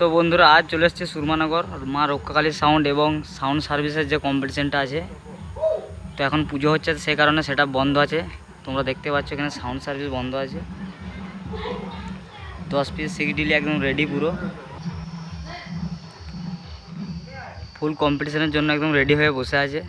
তো বন্ধুরা, আজ চলে এসছে সুরমানগর মা রক্ষাকালী সাউন্ড এবং সাউন্ড সার্ভিসের যে কম্পিটিশনটা আছে। তো এখন পুজো হচ্ছে সেই কারণে সেটা বন্ধ আছে। তোমরা দেখতে পাচ্ছ এখানে সাউন্ড সার্ভিস বন্ধ আছে। দশ পিস সিক্স ডিলি একদম রেডি পুরো। ফুল কম্পিটিশনের জন্য একদম রেডি হয়ে বসে আছে।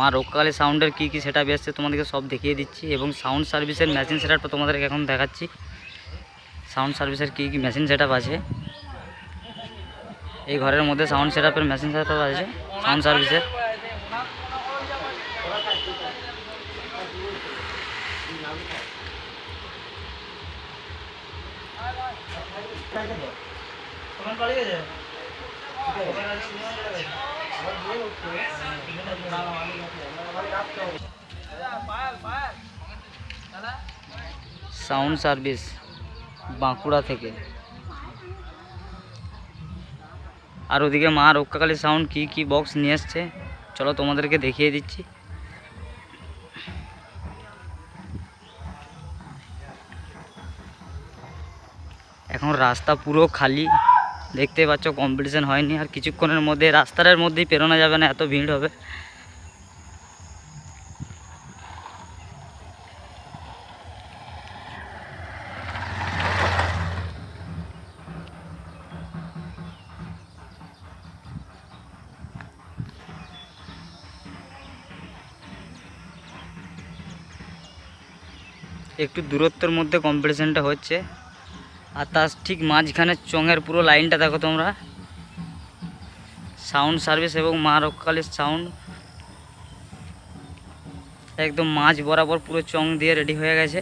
মা রক্ষাকালী সাউন্ডের কী কী সেটা এসছে তোমাদেরকে সব দেখিয়ে দিচ্ছি এবং সাউন্ড সার্ভিসের মেশিন সেটআপটা তোমাদেরকে এখন দেখাচ্ছি। সাউন্ড সার্ভিসের কী কী মেশিন সেটআপ আছে? এই ঘরের মধ্যে সাউন্ড সেটআপের মেশিন সেটআপ আছে সাউন্ড সার্ভিসের সাউন্ড সার্ভিস বাঁকুড়া থেকে। আর ওদিকে মা রক্ষাকালী সাউন্ড কি কি বক্স নিয়ে এসছে চলো তোমাদেরকে দেখিয়ে দিচ্ছি। এখন রাস্তা পুরো খালি। দেখতে পাচ্ছ কম্পিটিশন হয়নি। আর কিছুক্ষণের মধ্যে রাস্তার মধ্যেই পেরোনো যাবে না, এত ভিড় হবে। একটু দূরত্বের মধ্যে কম্পিটিশানটা হচ্ছে। আর তার ঠিক মাঝখানে চঙের পুরো লাইনটা দেখো তোমরা। সাউন্ড সার্ভিস এবং মা রক্ষালের সাউন্ড একদম মাছ বরাবর পুরো চং দিয়ে রেডি হয়ে গেছে।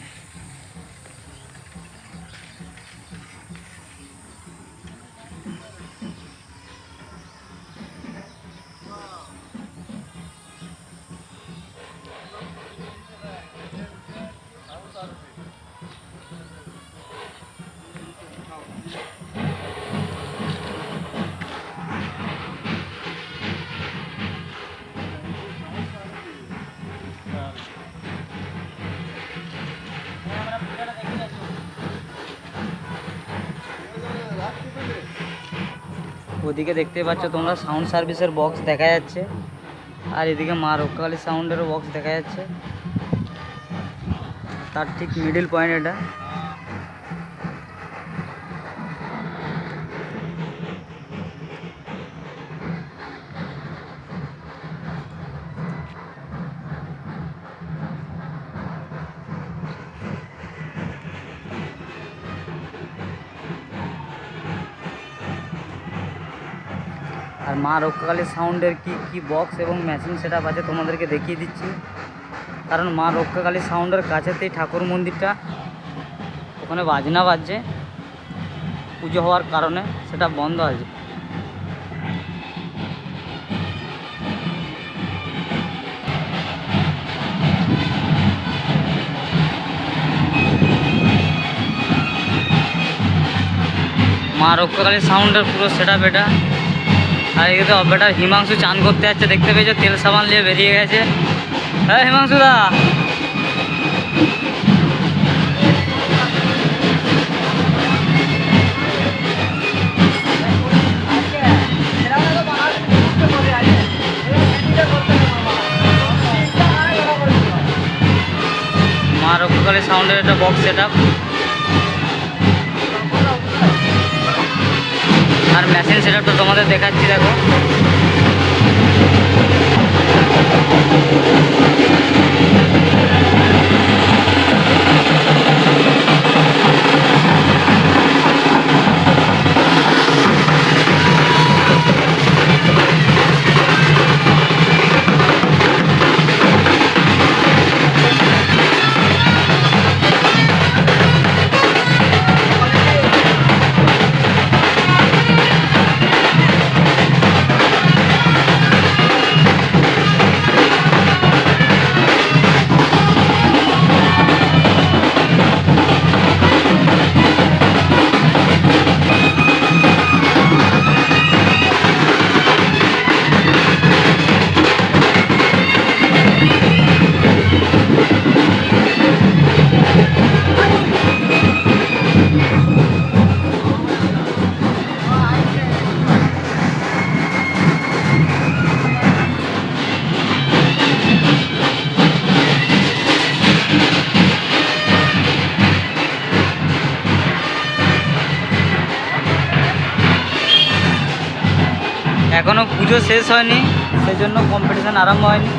ওদিকে দেখতে পাচ্ছ তোমরা সাউন্ড সার্ভিসের বক্স দেখা যাচ্ছে। আর এদিকে মা রক্ষাকালী সাউন্ডেরও বক্স দেখা যাচ্ছে। তার ঠিক মিডিল পয়েন্ট এটা। আর মা রক্ষাকালী সাউন্ডের কি কি বক্স এবং মেশিন সেটআপ আছে তোমাদেরকে দেখিয়ে দিচ্ছি। কারণ মা রক্ষাকালী সাউন্ডের কাছেতেই ঠাকুর মন্দিরটা, ওখানে বাজনা বাজছে, পুজো হওয়ার কারণে সেটা বন্ধ আছে। মা রক্ষাকালী সাউন্ডের পুরো সেটা এটা। আর এদিকে বেটা হিমাংশু চান করতে যাচ্ছে, দেখতে পেয়েছ? তেল সাবান নিয়ে বেরিয়ে গেছে। হ্যাঁ হিমাংশু দা। সাউন্ডের একটা বক্স সেট আর মেশিন সেটা তো তোমাদের দেখাচ্ছি দেখো। এখনও পুজো শেষ হয়নি সেই জন্য কম্পিটিশান আরম্ভ হয়নি।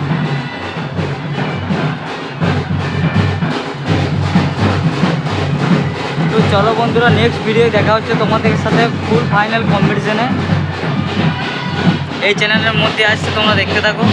তো চলো বন্ধুরা নেক্সট ভিডিও দেখা হচ্ছে তোমাদের সাথে ফুল ফাইনাল কম্পিটিশনে এই চ্যানেলের মধ্যে আসছে, তোমরা দেখতে থাকো।